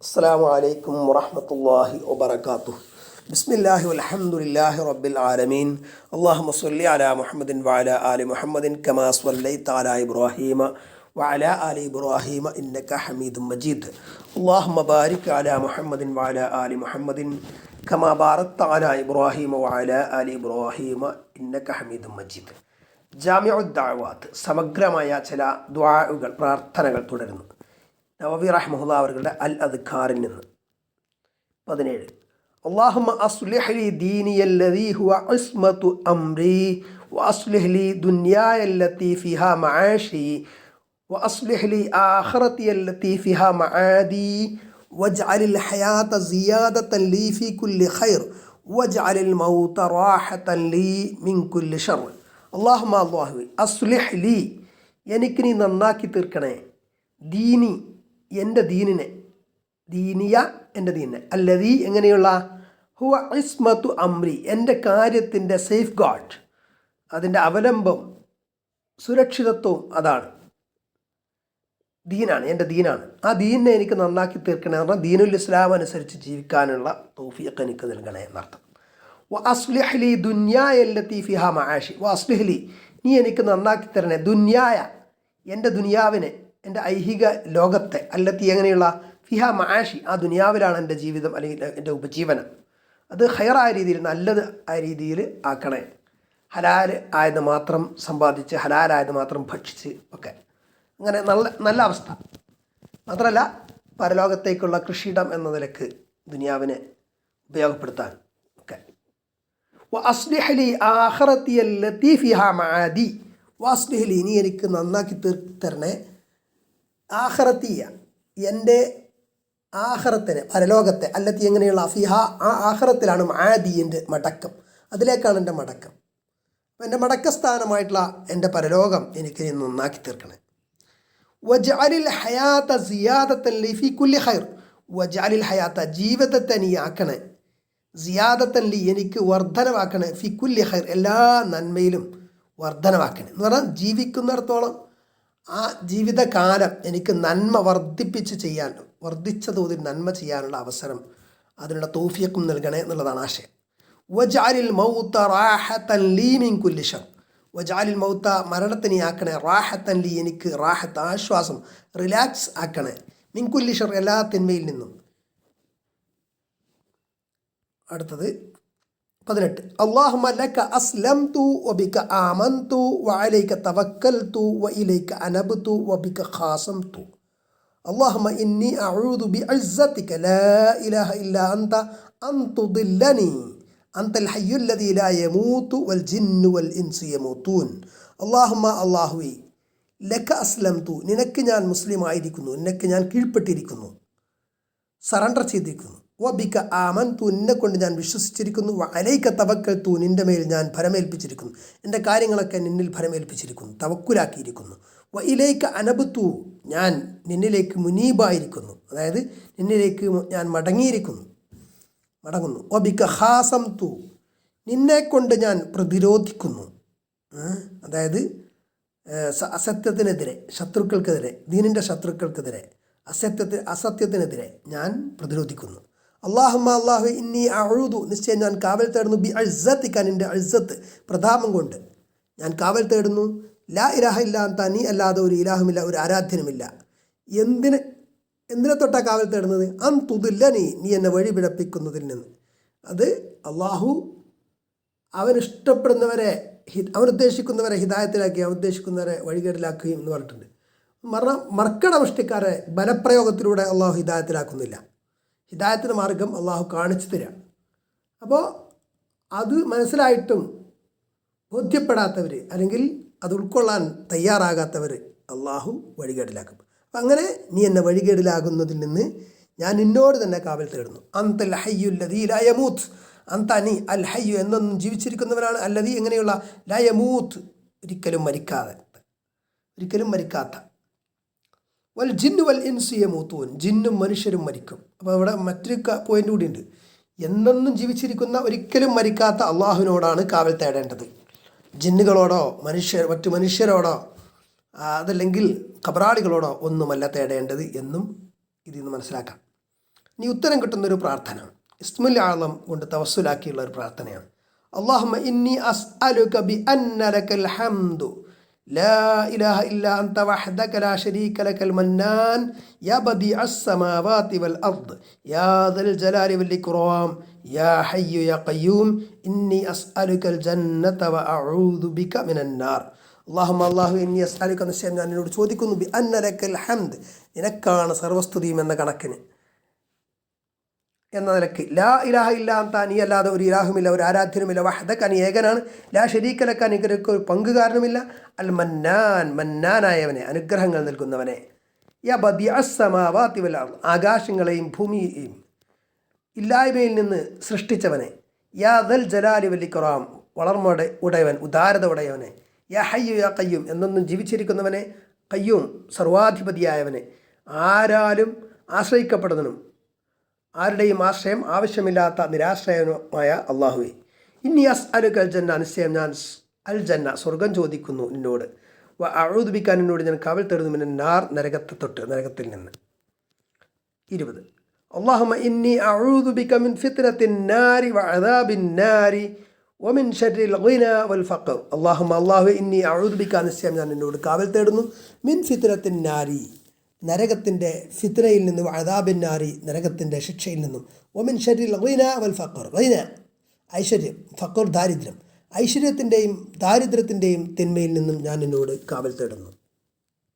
السلام عليكم ورحمة الله وبركاته بسم الله والحمد لله رب العالمين اللهم صل على محمد وعلى آل محمد كما صليت على إبراهيم وعلى آل إبراهيم إنك حميد مجيد اللهم بارك على محمد وعلى آل محمد كما باركت على إبراهيم وعلى آل إبراهيم إنك حميد مجيد ജാമ്യദാവാത്ത് സമഗ്രമായ ചില ദ്വാകൾ പ്രാർത്ഥനകൾ തുടരുന്നു നവവി റഹ്മുല്ല അവരുടെ അൽ അദ്ഖാറിൽ നിന്ന് പതിനേഴ് اللهم أصلح لي ديني الذي هو عصمة أمري وأصلح لي دنياي التي فيها معاشي وأصلح لي آخرتي التي فيها معادي واجعل الحياة زيادة لي في كل خير واجعل الموت راحة لي من كل شر اللهم الله أصلح لي എനിക്ക് നീ നന്നാക്കി തീർക്കണേ ദീനി എന്റെ ദീനിനെ ദീനിയ എന്റെ ദീനിനെ. അല്ലതീ എങ്ങനെയുള്ള? ഹുവ ഇസ്മത്തു അമ്രി എന്റെ കാര്യത്തിന്റെ സേഫ് ഗാർഡ് അതിന്റെ അവലംബം സുരക്ഷിതത്വവും അതാണ്. ദീനാണ് എന്റെ ദീനാണ്. ആ ദീനിനെ എനിക്ക് നന്നാക്കി തീർക്കണേ എന്ന് പറഞ്ഞാൽ ദീനുൽ ഇസ്ലാം അനുസരിച്ച് ജീവിക്കാനുള്ള തോഫിയൊക്കെ എനിക്ക് നൽകണേ എന്നർത്ഥം. വ അസ്ലിഹ്ലി ദുന്യായല്ലത്തി ഫിഹ മഹാഷി വ അസ്ലിഹ്ലി നീ എനിക്ക് നന്നാക്കി തരണേ. ദുന്യായ എന്റെ ദുനിയാവിനെ എന്റെ ഐഹിക ലോകത്തെ അല്ലത്തി എങ്ങനെയുള്ള? ഫിഹ മാഷി ആ ദുനിയാവിലാണ് എന്റെ ജീവിതം അല്ലെങ്കിൽ എന്റെ ഉപജീവനം. അത് ഹയറായ രീതിയിൽ നല്ലത് ആ രീതിയിൽ ആക്കണേ. ഹലാൽ ആയത് മാത്രം സമ്പാദിച്ച് ഹലാലായത് മാത്രം ഭക്ഷിച്ച് ഒക്കെ. അങ്ങനെ നല്ല നല്ല അവസ്ഥ. മാത്രമല്ല പരലോകത്തേക്കുള്ള കൃഷിയിടം എന്ന നിലയ്ക്ക് ദുനിയാവിനെ ഉപയോഗപ്പെടുത്താൻ ഒക്കെ. അസ്ലിഹലി ആഹ്റത്തിയ ലത്തീഫിഹ മാദി വാസ്ലിഹലി ഇനി എനിക്ക് നന്നാക്കി തീർത്തരണേ തരണേ. ആഹറത്തിയ എന്റെ ആഹ്റത്തിന് പരലോകത്തെ അല്ലത്തി എങ്ങനെയുള്ള അഫിഹ ആ ആഹ്റത്തിലാണ് മാദീന്റെ മടക്കം. അതിലേക്കാണ് എന്റെ മടക്കം. അപ്പം എന്റെ മടക്കസ്ഥാനമായിട്ടുള്ള എന്റെ പരലോകം എനിക്ക് നന്നാക്കി തീർക്കണേ. വജാലിൽ ഹയാത്ത സിയാദത്തൻ ലിഫി കുല്ലി ഹൈർ വജാലിൽ ഹയാത്ത ജീവിതത്തെ നീ ആക്കണേ സിയാദത്തൻ ലി എനിക്ക് വർധനവാക്കണേ ഫി കുല്ലി ഹൈർ എല്ലാ നന്മയിലും വർധനവാക്കണേ. എന്ന് പറഞ്ഞാൽ ജീവിക്കുന്നിടത്തോളം ആ ജീവിതകാലം എനിക്ക് നന്മ വർദ്ധിപ്പിച്ച് ചെയ്യാൻ വർദ്ധിച്ച തോതിൽ നന്മ ചെയ്യാനുള്ള അവസരം അതിനുള്ള തോഫിയക്കും നൽകണേ എന്നുള്ളതാണ് ആശയം. വജാലിൽ മൗത്ത റാഹത്തൻ ലീ മിൻ കുല്ലിഷർ വജാലിൽ മൗത്ത മരണത്തിനെ ആക്കണേ റാഹത്തൻ ലീ എനിക്ക് റാഹത്ത് ആശ്വാസം റിലാക്സ് ആക്കണേ മിൻകുല്ലിഷർ എല്ലാ തിന്മയിൽ നിന്നും. അടുത്തത് പതിനെട്ട്. അള്ളാഹുമ ലക അസ്ലം തു വബിക ആമൻ തു വലൈക തവക്കൽ തു വ ഇലൈക അനബ് തു വബിക ഖാസം തു അള്ളാഹുമ ഇന്നി അഴൂതു ബി അഴ്സത്തിക ലാ ഇലാഹ ഇല്ല അന്ത അന്തുദില്ലനി അന്തൽ ഹയ്യുല്ലതി ലാ യമൂത്തു വൽ ജിന്നു വൽ ഇൻസു യമൂത്തൂൻ അള്ളാഹുമ അള്ളാഹുവി ലക്ക അസ്ലം നിനക്ക് ഞാൻ മുസ്ലിം ആയിരിക്കുന്നു നിനക്ക് ഞാൻ കീഴ്പ്പെട്ടിരിക്കുന്നു സറണ്ടർ ചെയ്തിരിക്കുന്നു. വബിക്ക ആമൻ തു കൊണ്ട് ഞാൻ വിശ്വസിച്ചിരിക്കുന്നു. അലൈക്ക തവക്കൽ തു നിന്റെ മേൽ ഞാൻ ഫലമേൽപ്പിച്ചിരിക്കുന്നു എന്റെ കാര്യങ്ങളൊക്കെ നിന്നിൽ ഫലമേൽപ്പിച്ചിരിക്കുന്നു തവക്കുലാക്കിയിരിക്കുന്നു. വ ഇലേക്ക് ഞാൻ നിന്നിലേക്ക് മുനീബായിരിക്കുന്നു. അതായത് നിന്നിലേക്ക് ഞാൻ മടങ്ങിയിരിക്കുന്നു. മടങ്ങുന്നു. ഒബിക്ക ഹാസം തു നിന്നെ കൊണ്ട് ഞാൻ പ്രതിരോധിക്കുന്നു. അതായത് അസത്യത്തിനെതിരെ ശത്രുക്കൾക്കെതിരെ ദീനിന്റെ ശത്രുക്കൾക്കെതിരെ അസത്യത്തിന് അസത്യത്തിനെതിരെ ഞാൻ പ്രതിരോധിക്കുന്നു. അള്ളാഹുമ്മ അള്ളാഹു ഇന്നി അഴുതു നിശ്ചയം ഞാൻ കാവൽ തേടുന്നു. ബി അഴ്സത്തിക്കാൻ എന്റെ അഴ്സത്ത് പ്രതാപം കൊണ്ട്. ഞാൻ കാവൽ തേടുന്നു. ലാ ഇലാഹ ഇല്ലാത്ത നീ അല്ലാതെ ഒരു ഇലാഹുമില്ല ഒരു ആരാധ്യനുമില്ല. എന്തിന് എന്തിനെ തൊട്ടാ കാവൽ തേടുന്നത്? അൻ തുതില്ല നീ നീ എന്നെ വഴി പിഴപ്പിക്കുന്നതിൽ നിന്ന്. അത് അള്ളാഹു അവൻ ഇഷ്ടപ്പെടുന്നവരെ അവൻ ഉദ്ദേശിക്കുന്നവരെ ഹിതായത്തിലാക്കി അവൻ ഉദ്ദേശിക്കുന്നവരെ വഴികേടിലാക്കുകയും എന്ന് പറഞ്ഞിട്ടുണ്ട്. മറ മർക്കടമുഷ്ടിക്കാരെ ബലപ്രയോഗത്തിലൂടെ അള്ളാഹു ഹിദായത്തിലാക്കുന്നില്ല. ഹിദായത്തിന് മാർഗം അള്ളാഹു കാണിച്ചു തരാം. അപ്പോൾ അത് മനസ്സിലായിട്ടും ബോധ്യപ്പെടാത്തവർ അല്ലെങ്കിൽ അത് ഉൾക്കൊള്ളാൻ തയ്യാറാകാത്തവർ അള്ളാഹു വഴികേടിലാക്കും. അപ്പം അങ്ങനെ നീ എന്നെ വഴികേടിലാകുന്നതിൽ നിന്ന് ഞാൻ നിന്നോട് തന്നെ കാവൽ തേടുന്നു. അന്ത ലഹയ്യു ലതി ലയമൂത്ത് അന്ത അനി അൽ ഹയ്യു എന്നൊന്നും ജീവിച്ചിരിക്കുന്നവരാണ് അല്ലതീ എങ്ങനെയുള്ള? ലയമൂത്ത് ഒരിക്കലും മരിക്കാതെ. ഒരിക്കലും മരിക്കാത്ത. വൽ ജിന്നു വൽ ഇൻസിയ മൂത്തൂൻ ജിന്നും മനുഷ്യരും മരിക്കും. അപ്പോൾ അവിടെ മറ്റൊരു പോയിന്റ് കൂടിയുണ്ട്. എന്നെന്നും ജീവിച്ചിരിക്കുന്ന ഒരിക്കലും മരിക്കാത്ത അള്ളാഹുവിനോടാണ് കാവൽ തേടേണ്ടത്. ജിന്നുകളോടോ മനുഷ്യർ മറ്റു മനുഷ്യരോടോ അതല്ലെങ്കിൽ കബറാളികളോടോ ഒന്നുമല്ല തേടേണ്ടത് എന്നും ഇതിൽ നിന്ന് മനസ്സിലാക്കാം. ഇനി ഉത്തരം കിട്ടുന്നൊരു പ്രാർത്ഥന. ഇസ്മുൽ ആളം കൊണ്ട് തവസ്സുലാക്കിയുള്ള ഒരു പ്രാർത്ഥനയാണ്. അള്ളാഹു ഇന്നി അസ്അലുക ബി കബി അന്നലക്കൽ ഹംദു. لا إله إلا أنت وحدك لا شريك لك المنان يا بديع السماوات والأرض يا ذا الجلال والإكرام يا حي يا قيوم إني أسألك الجنة وأعوذ بك من النار اللهم الله إني أسألك നിശ്ചയം ഞാൻ എന്നോട് ചോദിക്കുന്നു ബി അന്ന ലക്കൽ ഹംദ് നിനക്കാണ് സർവസ്തുതിയും എന്ന കണക്കിന് എന്ന നിലയ്ക്ക് ലാ ഇലാഹ ഇല്ലാ താൻ നീ അല്ലാതെ ഒരു ഇലാഹുമില്ല ഒരു ആരാധ്യനുമില്ല വഹദക്കാൻ ഏകനാണ് ലാ ഷരീക്കലക്ക നിനക്ക് ഒരു പങ്കുകാരനുമില്ല അൽ മന്നാൻ മന്നാനായവനെ അനുഗ്രഹങ്ങൾ നൽകുന്നവനെ. യാ അർദ് ആകാശങ്ങളെയും ഭൂമിയെയും ഇല്ലായ്മയിൽ നിന്ന് സൃഷ്ടിച്ചവനെ. യാ ദൽ ജലാലി വലിക്കുറാം വളർമ്മയുടെ ഉടയവൻ ഉദാരത ഉടയവനെ. യാ ഹയ്യു യാ കയ്യും എന്നൊന്നും ജീവിച്ചിരിക്കുന്നവനെ കയ്യും സർവാധിപതിയായവനെ. ആരാലും ആശ്രയിക്കപ്പെടുന്നതിനും ആരുടെയും ആശ്രയം ആവശ്യമില്ലാത്ത നിരാശ്രയനുമായ അള്ളാഹുവെ. ഇനി അസ് അലുക്ക് ജന്ന നിശ്ചയം ഞാൻ അൽ ജന്ന സ്വർഗം ചോദിക്കുന്നു നിന്നോട്. അഴുതുപിക്കാൻ എന്നോട് ഞാൻ കവൽ തരുന്നു പിന്നെ നാർ നരകത്തെ തൊട്ട് നരകത്തിൽ നിന്ന്. ഇരുപത്. അള്ളാഹുമ ഇന്നി അഴുതുബിക്ക മിൻ ഫിത്തനത്തിൻ നാരി വഅദാബിൻ നാരി ഒമിൻ ഷരിൽ ഗുന വൽ ഫഖർ. അള്ളാഹുമ അള്ളാഹു ഇന്നി അഴുതുബിക്ക നിശ്ചയം ഞാൻ എന്നോട് കാവൽ തേടുന്നു മിൻ ഫിത്തനത്തിൻ നാരി. നരകത്തിന്റെ ഫിത്രയിൽ നിന്നും അതാബിൻ നാരി നരകത്തിന്റെ ശിക്ഷയിൽ നിന്നും. ഒമിൻ ഷരീൽ റീന വൽ ഫക്കർ റീന ഐശ്വര്യം ഫക്കർ ദാരിദ്ര്യം. ഐശ്വര്യത്തിന്റെയും ദാരിദ്ര്യത്തിന്റെയും തിന്മയിൽ നിന്നും ഞാൻ എന്നോട് കാവൽ തേടുന്നു.